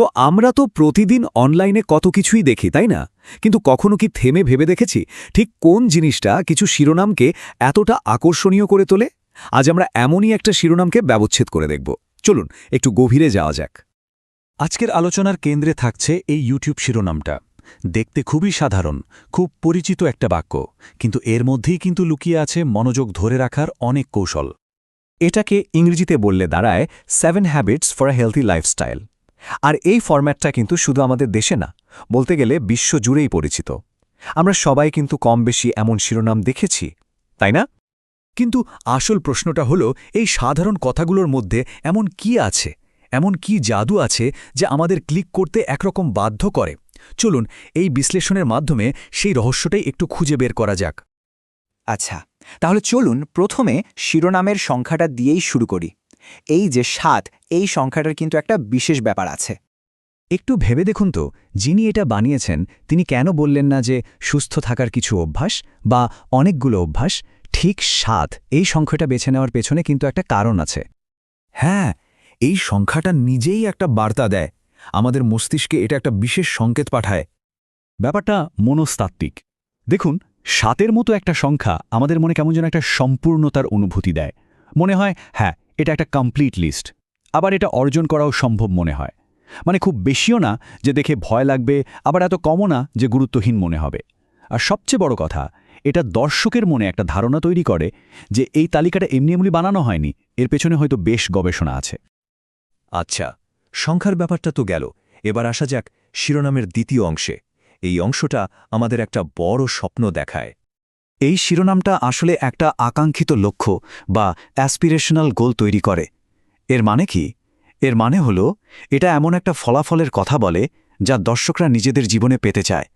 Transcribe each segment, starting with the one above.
তো আমরা তো প্রতিদিন অনলাইনে কত কিছুই দেখি, তাই না? কিন্তু কখনো কি থেমে ভেবে দেখেছি? ঠিক কোন জিনিসটা কিছু শিরোনামকে এতটা আকর্ষণীয় করে তোলে? আজ আমরা এমনই একটা শিরোনামকে ব্যবচ্ছেদ করে দেখব। চলুন, একটু গভীরে যাওয়া যাক। আজকের আলোচনার কেন্দ্রে থাকছে এই ইউটিউব শিরোনামটা। দেখতে খুবই সাধারণ, খুব পরিচিত একটা বাক্য, কিন্তু এর মধ্যেই কিন্তু লুকিয়ে আছে মনোযোগ ধরে রাখার অনেক কৌশল। এটাকে ইংরেজিতে বললে দাঁড়ায় seven habits for a healthy lifestyle আর এই ফরম্যাটটা কিন্তু শুধু আমাদের দেশে না, বলতে গেলে বিশ্বজুড়েই পরিচিত। আমরা সবাই কিন্তু কম বেশি এমন শিরোনাম দেখেছি, তাই না? কিন্তু আসল প্রশ্নটা হলো, এই সাধারণ কথাগুলোর মধ্যে এমন কি আছে, এমন কি জাদু আছে যে আমাদের ক্লিক করতে একরকম বাধ্য করে? চলুন, এই বিশ্লেষণের মাধ্যমে সেই রহস্যটাই একটু খুঁজে বের করা যাক। আচ্ছা তাহলে চলুন প্রথমে শিরোনামের সংখ্যাটা দিয়েই শুরু করি। এই যে সাত, এই সংখ্যাটার কিন্তু একটা বিশেষ ব্যাপার আছে। একটু ভেবে দেখুন তো, যিনি এটা বানিয়েছেন, তিনি কেন বললেন না যে সুস্থ থাকার কিছু অভ্যাস বা অনেকগুলো অভ্যাস? ঠিক সাত, এই সংখ্যাটা বেছে নেওয়ার পেছনে কিন্তু একটা কারণ আছে। হ্যাঁ এই সংখ্যাটা নিজেই একটা বার্তা দেয়। আমাদের মস্তিষ্কে এটা একটা বিশেষ সংকেত পাঠায়। ব্যাপারটা মনস্তাত্ত্বিক। দেখুন, সাতের মতো একটা সংখ্যা আমাদের মনে কেমন যেন একটা সম্পূর্ণতার অনুভূতি দেয়। মনে হয় হ্যাঁ এটা একটা কমপ্লিট লিস্ট আবার এটা অর্জন করাও সম্ভব মনে হয়। মানে খুব বেশিও না যে দেখে ভয় লাগবে, আবার এত কমও না যে গুরুত্বহীন মনে হবে। আর সবচেয়ে বড় কথা, এটা দর্শকের মনে একটা ধারণা তৈরি করে যে এই তালিকাটা এমনি এমনি বানানো হয়নি, এর পেছনে হয়তো বেশ গবেষণা আছে। আচ্ছা সংখ্যার ব্যাপারটা তো গেল। এবার আসা যাক শিরোনামের দ্বিতীয় অংশে। এই অংশটা আমাদের একটা বড় স্বপ্ন দেখায়। এই শিরোনামটা আসলে একটা আকাঙ্ক্ষিত লক্ষ্য বা অ্যাসপিরেশনাল গোল তৈরি করে। এর মানে কি? এর মানে হল, এটা এমন একটা ফলাফলের কথা বলে যা দর্শকরা নিজেদের জীবনে পেতে চায়।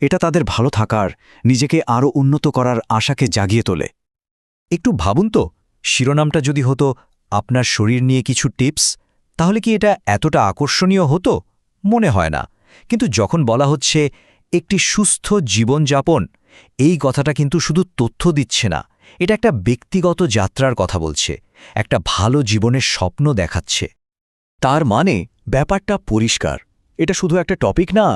এটা তাদের ভালো থাকার, নিজেকে আরও উন্নত করার আশাকে জাগিয়ে তোলে। একটু ভাবুন তো, শিরোনামটা যদি হতো, আপনার শরীর নিয়ে কিছু টিপস, তাহলে কি এটা এতটা আকর্ষণীয় হতো? মনে হয় না। কিন্তু যখন বলা হচ্ছে একটি সুস্থ জীবনযাপন, এই কথাটা কিন্তু শুধু তথ্য দিচ্ছে না, এটা একটা ব্যক্তিগত যাত্রার কথা বলছে, একটা ভালো জীবনের স্বপ্ন দেখাচ্ছে। তার মানে ব্যাপারটা পরিষ্কার, এটা শুধু একটা টপিক না,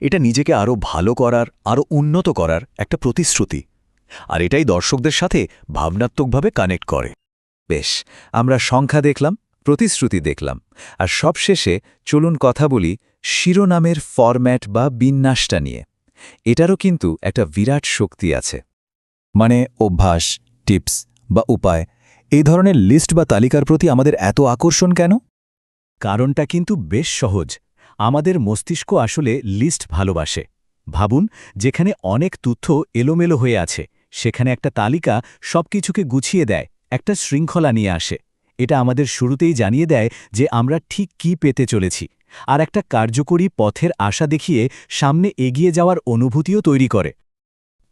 এটা নিজেকে আরও ভালো করার আরও উন্নত করার একটা প্রতিশ্রুতি। আর এটাই দর্শকদের সাথে ভাবনাত্মকভাবে কানেক্ট করে। বেশ, আমরা সংখ্যা দেখলাম প্রতিশ্রুতি দেখলাম। আর সবশেষে চলুন কথা বলি শিরোনামের ফরম্যাট বা বিন্যাসটা নিয়ে। এটারও কিন্তু একটা বিরাট শক্তি আছে। মানে অভ্যাস টিপস বা উপায়, এই ধরনের লিস্ট বা তালিকার প্রতি আমাদের এত আকর্ষণ কেন? কারণটা কিন্তু বেশ সহজ। আমাদের মস্তিষ্ক আসলে লিস্ট ভালোবাসে। ভাবুন, যেখানে অনেক তথ্য এলোমেলো হয়ে আছে, সেখানে একটা তালিকা সবকিছুকে গুছিয়ে দেয়, একটা শৃঙ্খলা নিয়ে আসে। এটা আমাদের শুরুতেই জানিয়ে দেয় যে আমরা ঠিক কি পেতে চলেছি আর একটা কার্যকরী পথের আশা দেখিয়ে সামনে এগিয়ে যাওয়ার অনুভূতিও তৈরি করে।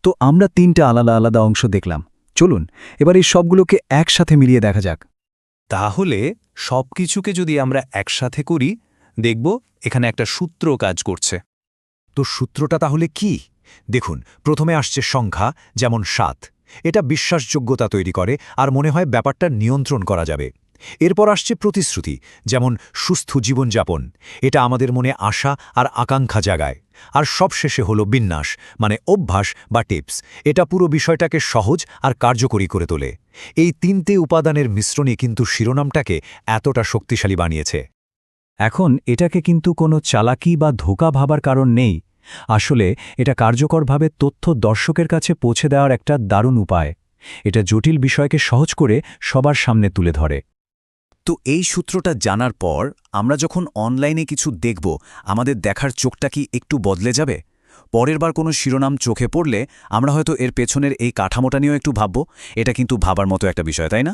তো আমরা তিনটা আলাদা আলাদা অংশ দেখলাম। চলুন, এবার এই সবগুলোকে একসাথে মিলিয়ে দেখা যাক। তাহলে সবকিছুকে যদি আমরা একসাথে করি, দেখব এখানে একটা সূত্র কাজ করছে। তো সূত্রটা তাহলে কি? দেখুন, প্রথমে আসছে সংখ্যা, যেমন সাত। এটা বিশ্বাসযোগ্যতা তৈরি করে আর মনে হয় ব্যাপারটা নিয়ন্ত্রণ করা যাবে। এরপর আসছে প্রতিশ্রুতি, যেমন সুস্থ জীবনযাপন। এটা আমাদের মনে আশা আর আকাঙ্ক্ষা জাগায়। আর সবশেষে হলো বিন্যাস মানে অভ্যাস বা টিপস। এটা পুরো বিষয়টাকে সহজ আর কার্যকরী করে তোলে। এই তিনটে উপাদানের মিশ্রণে কিন্তু শিরোনামটাকে এতটা শক্তিশালী বানিয়েছে। এখন এটাকে কিন্তু কোনো চালাকি বা ধোকা ভাবার কারণ নেই। আসলে এটা কার্যকরভাবে তথ্য দর্শকের কাছে পৌঁছে দেওয়ার একটা দারুণ উপায়। এটা জটিল বিষয়কে সহজ করে সবার সামনে তুলে ধরে। তো এই সূত্রটা জানার পর আমরা যখন অনলাইনে কিছু দেখব, আমাদের দেখার চোখটা কি একটু বদলে যাবে? পরের বার কোনো শিরোনাম চোখে পড়লে আমরা হয়তো এর পেছনের এই কাঠামোটা নিয়েও একটু ভাবব। এটা কিন্তু ভাবার মতো একটা বিষয়, তাই না?